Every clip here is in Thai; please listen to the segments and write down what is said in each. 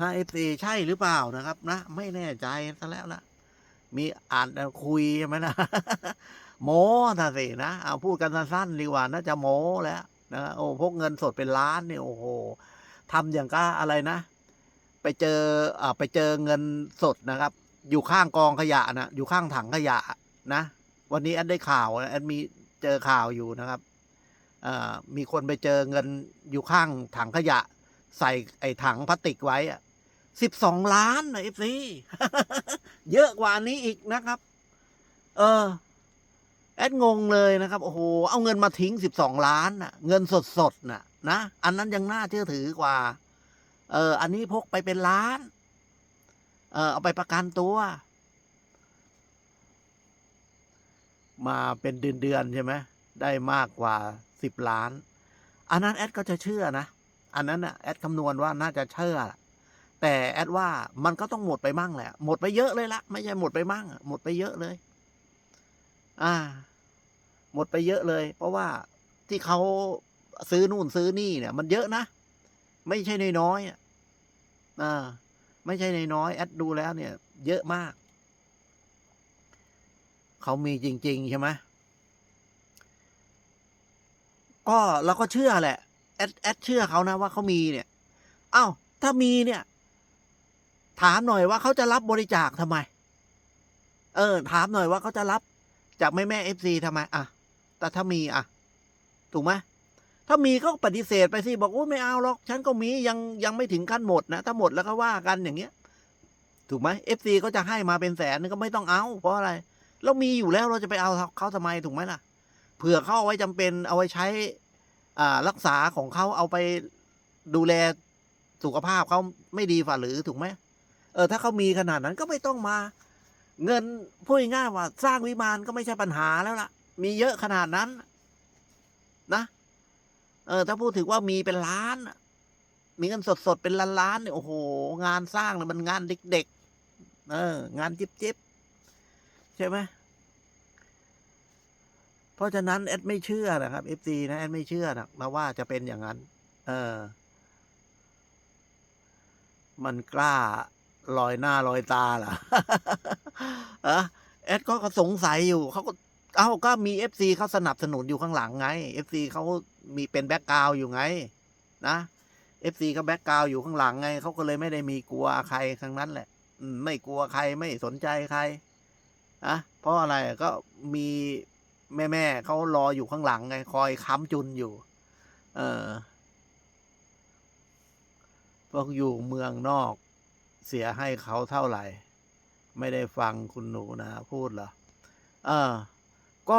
ฮะเอฟซีใช่หรือเปล่านะครับ นะ ไม่แน่ใจซะแล้วนะมีอ่านคุยใช่ไหมนะโม้ท่าสินะเอาพูดกันสั้นๆดีกว่าน่าจะโม้แล้วนะโอ้พกเงินสดเป็นล้านเนี่ยโอ้โหทำอย่างก็อะไรนะ ไปเจออ่าไปเจอเงินสดนะครับ อยู่ข้างกองขยะนะอยู่ข้างถังขยะนะวันนี้แอดได้ข่าวแอดมีเจอข่าวอยู่นะครับอ่ามีคนไปเจอเงินอยู่ข้างถังขยะ ใส่ไอ้ถังพลาสติกไว้อะ สิบสองล้านนะเอฟซีเยอะกว่านี้อีกนะครับ เออ แอดงงเลยนะครับ โอ้โห เอาเงินมาทิ้งสิบสองล้านน่ะเงินสดสดน่ะนะ อันนั้นยังน่าเชื่อถือกว่า เออ อันนี้พกไปเป็นล้าน เออ เอาไปประกันตัว มาเป็นเดือนๆใช่ไหมได้มากกว่าสิบล้าน อันนั้นแอดก็จะเชื่อนะ อันนั้นน่ะแอดคำนวณว่าน่าจะเชื่อ แต่แอดว่ามันก็ต้องหมดไปมั่งแหละ หมดไปเยอะเลยละไม่ใช่หมดไปมั่งหมดไปเยอะเลย อ่า หมดไปเยอะเลย เพราะว่าที่เขาซื้อนู่นซื้อนี่เนี่ย มันเยอะนะ ไม่ใช่น้อยๆอะอ่าไม่ใช่น้อยๆแอดดูแล้วเนี่ย เยอะมาก เขามีจริง ๆ ใช่ไหมก็เราก็เชื่อแหละ แอดแอดเชื่อเขานะว่าเขามีเนี่ย เอ้าถ้ามีเนี่ย ถามหน่อยว่าเขาจะรับบริจาคทำไม เออ ถามหน่อยว่าเขาจะรับจากแม่แม่เอฟซีทำไม อะ แต่ถ้ามีอะ ถูกไหมถ้ามีก็ปฏิเสธไปสิ บอกโอ้ไม่เอาหรอก ฉันก็มียังยังไม่ถึงขั้นหมดนะ ถ้าหมดแล้วก็ว่ากันอย่างเงี้ย ถูกไหมเอฟซีก็จะให้มาเป็นแสนก็ไม่ต้องเอา เพราะอะไร เรามีอยู่แล้วเราจะไปเอาเขาทำไมถูกไหมล่ะ เผื่อเขาเอาไว้จำเป็นเอาไว้ใช้ อ่า รักษาของเขาเอาไปดูแลสุขภาพเขาไม่ดีฝ่าหรือถูกไหม ออถ้าเขามีขนาดนั้นก็ไม่ต้องมา เงินพูดง่ายว่า สร้างวิมานก็ไม่ใช่ปัญหาแล้วล่ะ มีเยอะขนาดนั้น นะเออถ้าพูดถึงว่ามีเป็นล้าน มีเงินสดๆเป็นล้านๆเนี่ยโอ้โห งานสร้างเนี่ยมันงานเด็กๆเออ งานจิ๊บๆใช่ไหมเพราะฉะนั้นแอดไม่เชื่อนะครับเอฟซีนะแอดไม่เชื่อนะนะว่าจะเป็นอย่างนั้น เออ มันกล้า ลอยหน้าลอยตาเหรอเออแอดก็สงสัยอยู่เขาก็เอ้าก็มีเอฟซีเขาสนับสนุนอยู่ข้างหลังไงเอฟซีเขามีเป็นแบ็กกราวอยู่ไง นะเอฟซีเขาแบ็กกราวอยู่ข้างหลังไงเขาก็เลยไม่ได้มีกลัวใครทั้งนั้นแหละไม่กลัวใครไม่สนใจใครอะเพราะอะไรก็มีแม่แม่ๆเขารออยู่ข้างหลังไง คอยค้ำจุนอยู่ เออพวกอยู่เมืองนอก เสียให้เขาเท่าไหร่ ไม่ได้ฟังคุณหนูนะพูดเหรอเออ ก็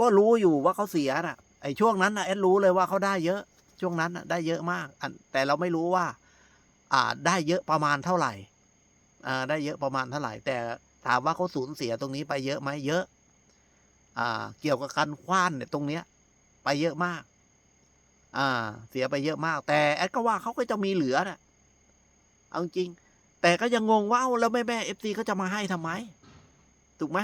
ก็รู้อยู่ว่าเขาเสียน่ะ ไอ้ช่วงนั้นนะแอดรู้เลยว่าเขาได้เยอะ ช่วงนั้นนะได้เยอะมาก แต่เราไม่รู้ว่า อ่า ได้เยอะประมาณเท่าไหร่อ่าได้เยอะประมาณเท่าไหร่ แต่ถามว่าเขาสูญเสียตรงนี้ไปเยอะไหมเยอะ อ่า เกี่ยวกับการคว้านเนี่ยตรงเนี้ย ไปเยอะมาก อ่า เสียไปเยอะมาก แต่แอดก็ว่าเขาก็จะมีเหลือน่ะ เอาจริง แต่ก็ยังงงว่าเอ้าแล้วแม่แม่เอฟซีเขาจะมาให้ทำไม ถูกไหม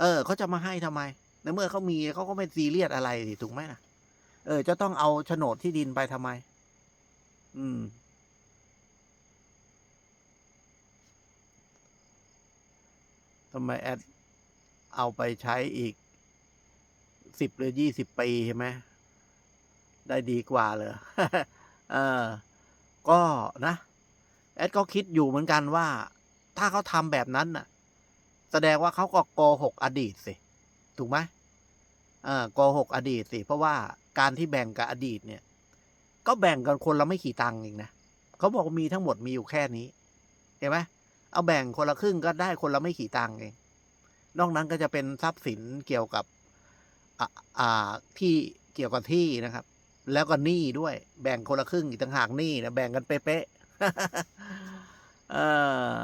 เออเขาจะมาให้ทำไม ในเมื่อเขามีเขาก็ไม่ซีเรียสอะไรสิถูกไหมนะเออ จะต้องเอาโฉนดที่ดินไปทำไม อืม ทำไมแอดเอาไปใช้อีกสิบหรือยี่สิบปีใช่ไหมได้ดีกว่าเลยเออ ก็นะ แอดก็คิดอยู่เหมือนกันว่า ถ้าเขาทำแบบนั้นน่ะ แสดงว่าเขาก็โกหกอดีตสิ ถูกไหมเออโกหกอดีตสิ เพราะว่าการที่แบ่งกับอดีตเนี่ย ก็แบ่งกันคนละไม่ขี่ตังค์เองนะเขาบอกมีทั้งหมดมีอยู่แค่นี้เห็นไหมเอาแบ่งคนละครึ่งก็ได้คนละไม่ขี่ตังค์เอง นอกนั้นก็จะเป็นทรัพย์สินเกี่ยวกับอ่าที่เกี่ยวกับที่นะครับ แล้วก็หนี้ด้วย แบ่งคนละครึ่งอีกต่างหากหนี้นะแบ่งกันเป๊ะ เออ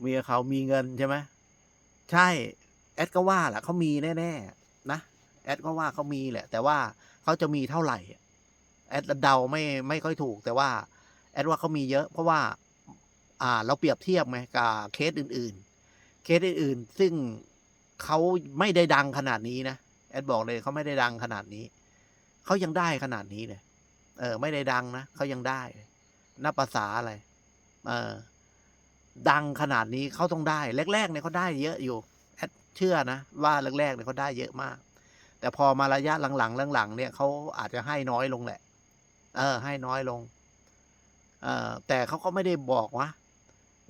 เมียเขามีเงินใช่ไหมใช่ แอดก็ว่าแหละเขามีแน่ๆนะแอดก็ว่าเขามีแหละ แต่ว่าเขาจะมีเท่าไหร่ แอดเดาไม่ไม่ค่อยถูก แต่ว่า แอดว่าเขามีเยอะ เพราะว่า อ่า เราเปรียบเทียบไงกับเคสอื่น ๆ เคสอื่น ๆ ซึ่งเขาไม่ได้ดังขนาดนี้นะแอดบอกเลยเขาไม่ได้ดังขนาดนี้ เขายังได้ขนาดนี้เลยเออ ไม่ได้ดังนะเขายังได้นับภาษาอะไร เออ ดังขนาดนี้เขาต้องได้ แรกๆเนี่ยเขาได้เยอะอยู่แอดเชื่อนะว่าแรกๆเนี่ยเขาได้เยอะมาก แต่พอมาระยะหลังๆหลังๆเนี่ยเขาอาจจะให้น้อยลงแหละ เออ ให้น้อยลง เออแต่เขาก็ไม่ได้บอกว่า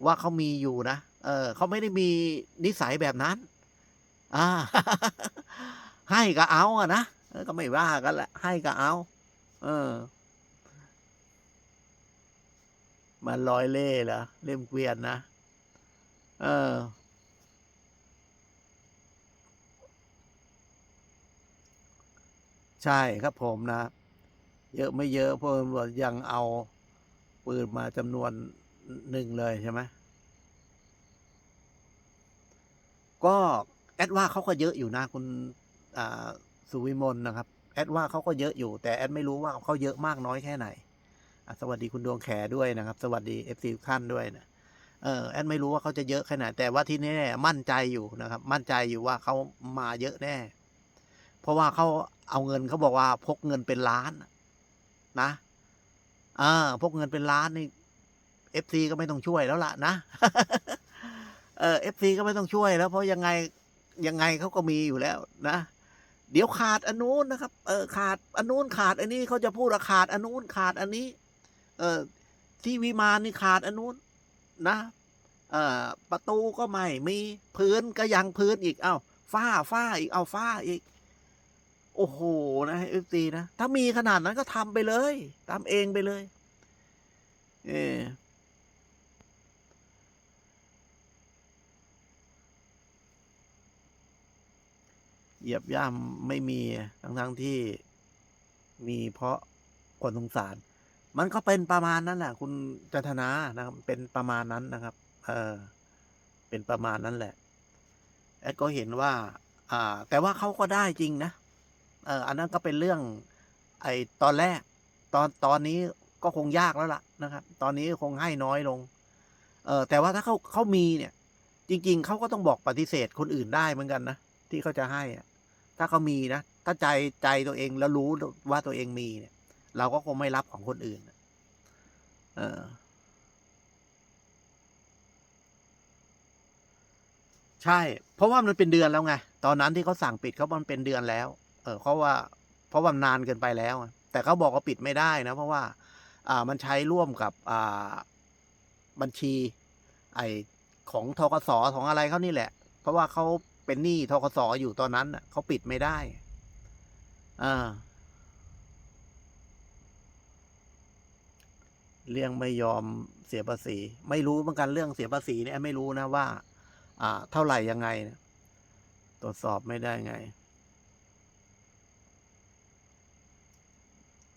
ว่าเขามีอยู่นะเออเขาไม่ได้มีนิสัยแบบนั้น อ่า ให้ก็เอาอะนะ ก็ไม่ว่ากันแหละให้ก็เอา เออ มันลอยเล่เหรอเล่มเกวียนนะ เออ ใช่ครับผมนะ เยอะไม่เยอะเพราะตำรวจยังเอาปืนมาจำนวนหนึ่งเลยใช่ไหมก็แอดว่าเขาก็เยอะอยู่นะคุณอ่า สุวิมลนะครับ แอดว่าเขาก็เยอะอยู่ แต่แอดไม่รู้ว่าเขาเยอะมากน้อยแค่ไหน สวัสดีคุณดวงแขด้วยนะครับ สวัสดีเอฟซีท่านด้วยนะเออแอดไม่รู้ว่าเขาจะเยอะแค่ไหนแต่ว่าที่แน่มั่นใจอยู่นะครับ มั่นใจอยู่ว่าเขามาเยอะแน่ เพราะว่าเขาเอาเงินเขาบอกว่าพกเงินเป็นล้านนะอ่าพกเงินเป็นล้านนี่เอฟซีก็ไม่ต้องช่วยแล้วล่ะนะเออเอฟซีก็ไม่ต้องช่วยแล้ว เพราะยังไงยังไงเขาก็มีอยู่แล้วนะ เดี๋ยวขาดอันนู้นนะครับ เออขาดอันนู้นขาด อันนี้เขาจะพูดว่าขาดอันนู้นขาดอันนี้ เออที่วิมานนี่ขาดอันนู้นนะ เอ่อประตูก็ไม่มีพื้นก็ยังพื้นอีก เอ้าฝ้าฝ้าอีกเอาฝ้าอีก โอ้โหนะเอฟซีนะ ถ้ามีขนาดนั้นก็ทำไปเลยทำเองไปเลย เออ เหยียบย่ำไม่มีทั้งทั้งๆที่มีเพราะคนสงสาร มันก็เป็นประมาณนั้นแหละคุณจันทนานะครับ เป็นประมาณนั้นนะครับ เออ เป็นประมาณนั้นแหละแอดก็เห็นว่า อ่า แต่ว่าเขาก็ได้จริงนะเออ อันนั้นก็เป็นเรื่อง ไอตอนแรก ตอนตอนนี้ก็คงยากแล้วล่ะนะครับ ตอนนี้คงให้น้อยลง เออแต่ว่าถ้าเขาเขามีเนี่ย จริง ๆเขาก็ต้องบอกปฏิเสธคนอื่นได้เหมือนกันนะที่เขาจะให้อะ ถ้าเขามีนะ ถ้าใจใจตัวเองแล้วรู้ว่าตัวเองมีเนี่ย เราก็คงไม่รับของคนอื่น เออ ใช่ เพราะว่ามันเป็นเดือนแล้วไง ตอนนั้นที่เขาสั่งปิดเขามันเป็นเดือนแล้ว เออ เพราะว่า เพราะว่านานเกินไปแล้ว แต่เขาบอกว่าปิดไม่ได้นะ เพราะว่า อ่า มันใช้ร่วมกับอ่าบัญชี ไอของทกสของอะไรเขานี่แหละ เพราะว่าเขา เป็นหนี้ทกสอยู่ตอนนั้นเขาปิดไม่ได้อ่าเรื่องไม่ยอมเสียภาษี ไม่รู้เหมือนกันเรื่องเสียภาษีเนี่ยไม่รู้นะว่า อ่า เท่าไหร่ยังไงตรวจสอบไม่ได้ไง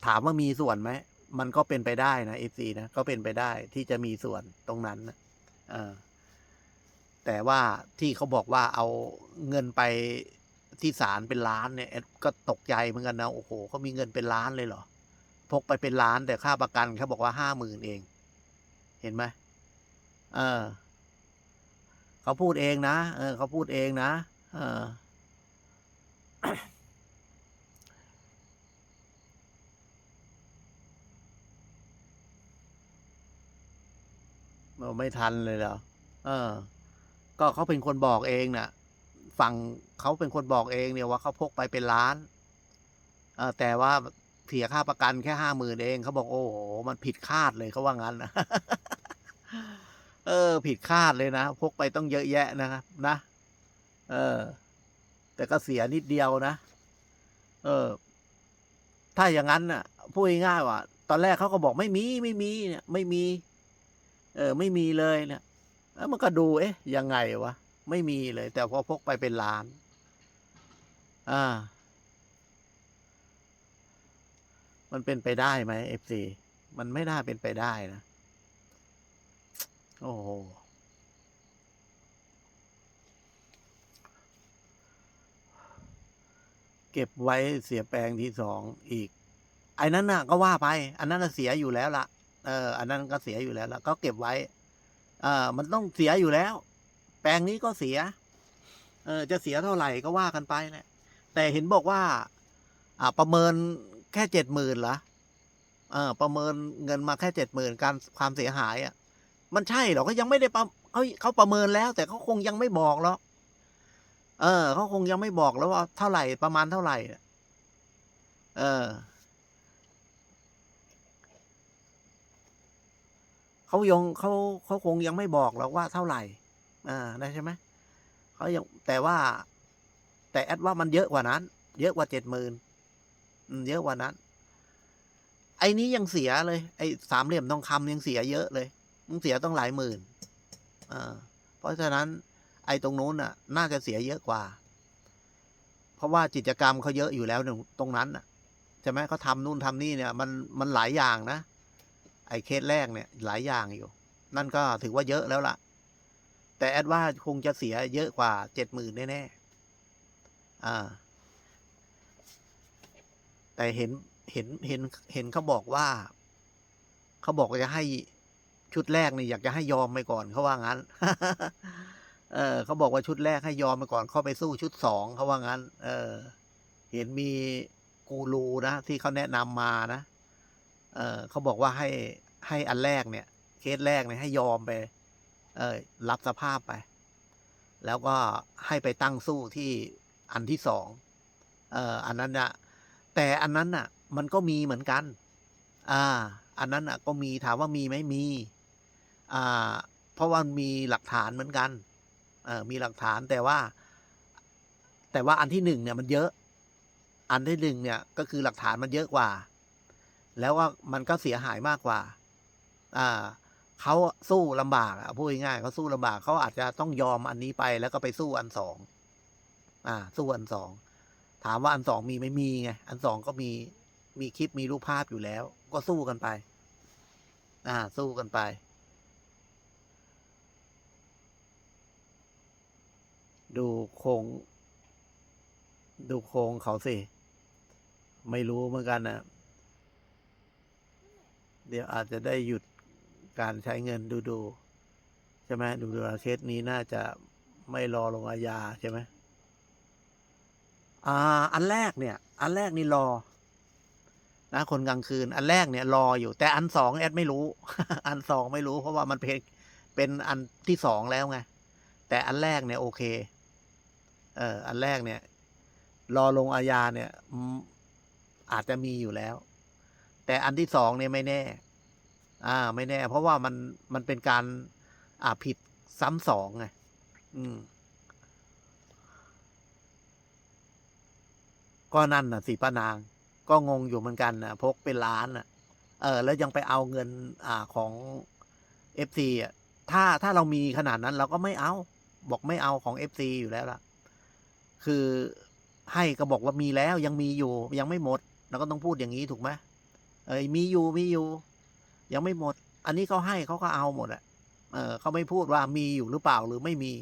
ถามว่ามีส่วนไหมมันก็เป็นไปได้นะเอฟซีนะก็เป็นไปได้ที่จะมีส่วนตรงนั้นนะเออ แต่ว่าที่เขาบอกว่าเอาเงินไปที่ศาลเป็นล้านเนี่ยแอดก็ตกใจเหมือนกันนะโอ้โหเขามีเงินเป็นล้านเลยเหรอพกไปเป็นล้านแต่ค่าประกันเขาบอกว่าห้าหมื่นเอง เห็นไหมเออเขาพูดเองนะเออเขาพูดเองนะเออเราไม่ทันเลยเหรอเออ ก็เขาเป็นคนบอกเองน่ะฝั่งเขาเป็นคนบอกเองเนี่ยว่าเขาพกไปเป็นล้านเอแต่ว่าเสียค่าประกันแค่ห้าหมื่นเองเขาบอกโอ้โหมันผิดคาดเลยเขาว่างั้นนะเออ ผิดคาดเลยนะพกไปต้องเยอะแยะนะครับนะเออ แต่ก็เสียนิดเดียวนะเออ ถ้าอย่างนั้นน่ะพูดง่ายว่า ตอนแรกเขาก็บอกไม่มีไม่มีเนี่ยไม่มี เออ ไม่มีเลยเนี่ย แล้วมันก็ดูเอ๊ะยังไงวะ ไม่มีเลย แต่พอพกไปเป็นล้าน อ่า มันเป็นไปได้ไหมเอฟซีมันไม่น่าเป็นไปได้นะ โอ้โหเก็บไว้เสียแปลงที่สองอีกไอ้นั้นน่ะ ก็ว่าไป อันนั้นเสียอยู่แล้วล่ะ เออ อันนั้นก็เสียอยู่แล้วล่ะ ก็เก็บไว้ ออมันต้องเสียอยู่แล้ว แปลงนี้ก็เสีย เออจะเสียเท่าไหร่ก็ว่ากันไปแหละแต่เห็นบอกว่า อ่า ประเมินแค่เจ็ดหมื่นเหรอเออประเมินเงินมาแค่เจ็ดหมื่นการความเสียหายอะ่ะ มันใช่หรอเขายังไม่ได้ประเขาเขาประเมินแล้ว แต่เขาคงยังไม่บอกหรอกเออเขาคงยังไม่บอกแล้วว่าเท่าไหร่ประมาณเท่าไหร่ เออ เขายงเขาเขาคงยังไม่บอกหรอกว่าเท่าไหร่ อ่าได้ใช่ไหมเขายังแต่ว่า แต่แอดว่ามันเยอะกว่านั้น เยอะกว่าเจ็ดหมื่นเยอะกว่านั้น ไอ้นี้ยังเสียเลย ไอ้สามเหลี่ยมทองคำยังเสียเยอะเลยมันเสียต้องหลายหมื่นอ่าเพราะฉะนั้น ไอ้ตรงนู้นน่ะ น่าจะเสียเยอะกว่า เพราะว่ากิจกรรมเขาเยอะอยู่แล้วตรงนั้นน่ะใช่ไหมเขาทำนู่นทำนี่เนี่ย มันมันหลายอย่างนะ อ้เคสแรกเนี่ยหลายอย่างอยู่ นั่นก็ถือว่าเยอะแล้วล่ะ แต่แอดว่าคงจะเสียเยอะกว่าเจ็ดหมื่นแน่ๆอ่า แต่เห็นเห็นเห็นเห็นเขาบอกว่า เขาบอกว่าจะให้ชุดแรกนี่อยากจะให้ยอมไปก่อนเขาว่างั้น เออเขาบอกว่าชุดแรกให้ยอมไปก่อนเข้าไปสู้ชุดสองเขาว่างั้น เออ เห็นมีกูรูนะที่เขาแนะนำมานะ เออเขาบอกว่าให้ ให้อันแรกเนี่ย เคสแรกเนี่ยให้ยอมไป เออรับสภาพไป แล้วก็ให้ไปตั้งสู้ที่อันที่สองเอออันนั้นน่ะแต่อันนั้นน่ะมันก็มีเหมือนกัน อ่า อันนั้นน่ะก็มีถามว่ามีไหมมี อ่า เพราะว่ามีหลักฐานเหมือนกัน เออมีหลักฐานแต่ว่า แต่ว่าอันที่หนึ่งเนี่ยมันเยอะ อันที่หนึ่งเนี่ยก็คือหลักฐานมันเยอะกว่าแล้วก็มันก็เสียหายมากกว่า อ่าเขาสู้ลำบากอะพูดง่ายเขาสู้ลำบากเขาอาจจะต้องยอมอันนี้ไปแล้วก็ไปสู้อันสองอ่า สู้อันสองถามว่าอันสองมีไม่มีไงอันสองก็มีมีคลิปมีรูปภาพอยู่แล้ว ก็สู้กันไป อ่า สู้กันไป ดูโครงดูโครงเขาสิ ไม่รู้เหมือนกันนะเดี๋ยวอาจจะได้หยุด การใช้เงินดูดูใช่ไหมดูดูเคสนี้น่าจะไม่รอลงอาญาใช่ไหมอ่า อันแรกเนี่ย อันแรกนี่รอ นะ คนกลางคืน อันแรกเนี่ยรออยู่ แต่อันสองแอดไม่รู้ อันสองไม่รู้ เพราะว่ามันเป็นเป็นอันที่สองแล้วไง แต่อันแรกเนี่ยโอเค เออ อันแรกเนี่ย รอลงอาญาเนี่ยอืมอาจจะมีอยู่แล้ว แต่อันที่สองเนี่ยไม่แน่ อ่า ไม่แน่ เพราะว่ามันมันเป็นการอ่าผิดซ้ำสองไงอืม ก็นั่นน่ะสิป้านาง ก็งงอยู่เหมือนกันนะพกเป็นล้านน่ะ เออ แล้วยังไปเอาเงิน อ่าของเอฟซีอะถ้าถ้าเรามีขนาดนั้นเราก็ไม่เอา บอกไม่เอาของเอฟซีอยู่แล้วล่ะ คือให้ก็บอกว่ามีแล้วยังมีอยู่ ยังไม่หมดเราก็ต้องพูดอย่างนี้ถูกไหมเอ้ยมีอยู่มีอยู่ ยังไม่หมด อันนี้เขาให้เขาก็เอาหมดอะเออเขาไม่พูดว่ามีอยู่หรือเปล่าหรือไม่มี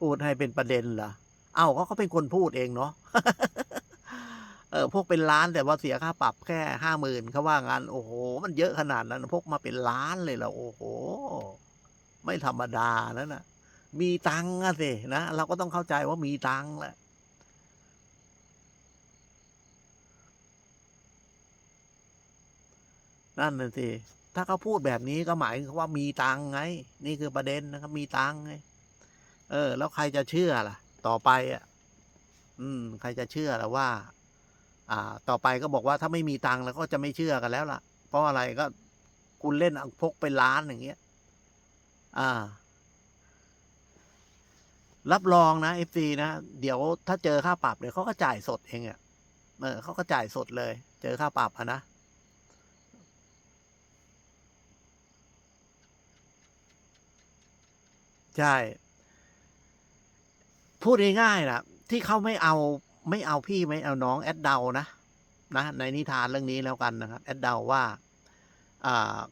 พูดให้เป็นประเด็นเหรอเอ้าเขาก็เป็นคนพูดเองเนาะเออพวกเป็นล้านแต่ว่าเสียค่าปรับแค่ห้าหมื่นเขาว่างันโอ้โห มันเยอะขนาดนั้นพวกมาเป็นล้านเลยเหรอโอ้โห ไม่ธรรมดานะนะมีตังค์อะสินะเราก็ต้องเข้าใจว่ามีตังค์แหละ นั่นน่ะสิถ้าเขาพูดแบบนี้ก็หมายถึงว่ามีตังไง นี่คือประเด็นนะครับ มีตังไง เออ แล้วใครจะเชื่อล่ะ ต่อไปอะ อืม ใครจะเชื่อล่ะว่า อ่า ต่อไปก็บอกว่าถ้าไม่มีตังแล้วก็จะไม่เชื่อกันแล้วล่ะ เพราะอะไรก็คุณเล่นเอาพกไปล้านอย่างเงี้ย อ่า รับรองนะเอฟซีนะเดี๋ยวถ้าเจอค่าปรับเดี๋ยวเขาก็จ่ายสดเองอะ่ะเออเขาก็จ่ายสดเลย เจอค่าปรับอะนะ ใช่ พูดง่ายๆนะที่เขาไม่เอาไม่เอาพี่ไม่เอาน้องแอดเดานะนะในนิทานเรื่องนี้แล้วกันนะครับ แอดเดาว่า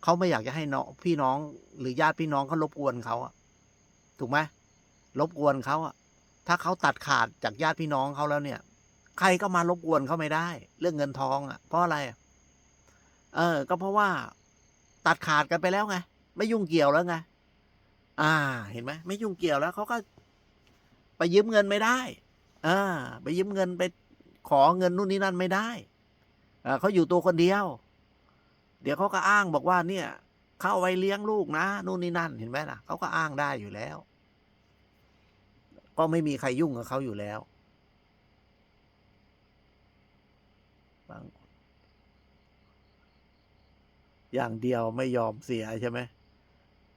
เขาไม่อยากจะให้น้องพี่น้องหรือญาติพี่น้องเขารบกวนเขาถูกไหมรบกวนเขาถ้าเขาตัดขาดจากญาติพี่น้องเขาแล้วเนี่ย ใครก็มารบกวนเขาไม่ได้ เรื่องเงินทองอะ เพราะอะไร เออ ก็เพราะว่า ตัดขาดกันไปแล้วไง ไม่ยุ่งเกี่ยวแล้วไง อ่า เห็นไหมไม่ยุ่งเกี่ยวแล้วเขาก็ไปยืมเงินไม่ได้อ่าไปยืมเงินไปขอเงินนู่นนี่นั่นไม่ได้อ่าเขาอยู่ตัวคนเดียว เดี๋ยวเขาก็อ้างบอกว่าเนี่ย เข้าไว้เลี้ยงลูกนะนู่นนี่นั่นเห็นไหมล่ะเขาก็อ้างได้อยู่แล้ว ก็ไม่มีใครยุ่งกับเขาอยู่แล้วบางอย่างเดียวไม่ยอมเสียใช่ไหม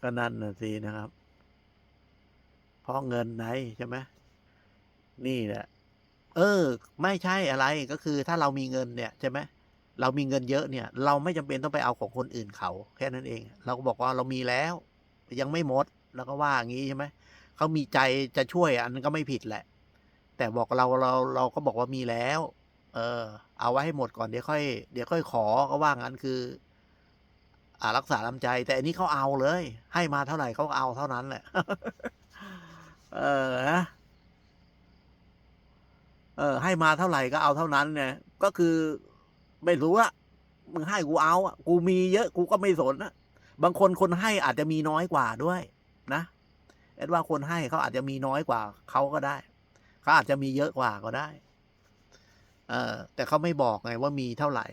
ก็นั่นน่ะสินะครับ เพราะเงินไหนใช่ไหมนี่แหละ เออ ไม่ใช่อะไรก็คือถ้าเรามีเงินเนี่ยใช่ไหมเรามีเงินเยอะเนี่ย เราไม่จำเป็นต้องไปเอาของคนอื่นเขา แค่นั้นเอง เราก็บอกว่าเรามีแล้ว ยังไม่หมดแล้วก็ว่าอย่างนี้ใช่ไหมเขามีใจจะช่วยอันนั้นก็ไม่ผิดแหละ แต่บอกเราเราเราก็บอกว่ามีแล้ว เออ เอาไว้ให้หมดก่อนเดี๋ยวค่อย เดี๋ยวค่อยขอก็ว่างั้นคือ รักษาน้ำใจ แต่อันนี้เขาเอาเลย ให้มาเท่าไหร่เขาเอาเท่านั้นแหละ เออนะเออ ให้มาเท่าไหร่ก็เอาเท่านั้น เนี่ย ก็คือไม่รู้อะมึงให้กูเอาอะกูมีเยอะกูก็ไม่สนนะบางคนคนให้อาจจะมีน้อยกว่าด้วย นะแอดว่าคนให้เขาอาจจะมีน้อยกว่าเขาก็ได้เขาอาจจะมีเยอะกว่าก็ได้ เออแต่เขาไม่บอกไงว่ามีเท่าไหร่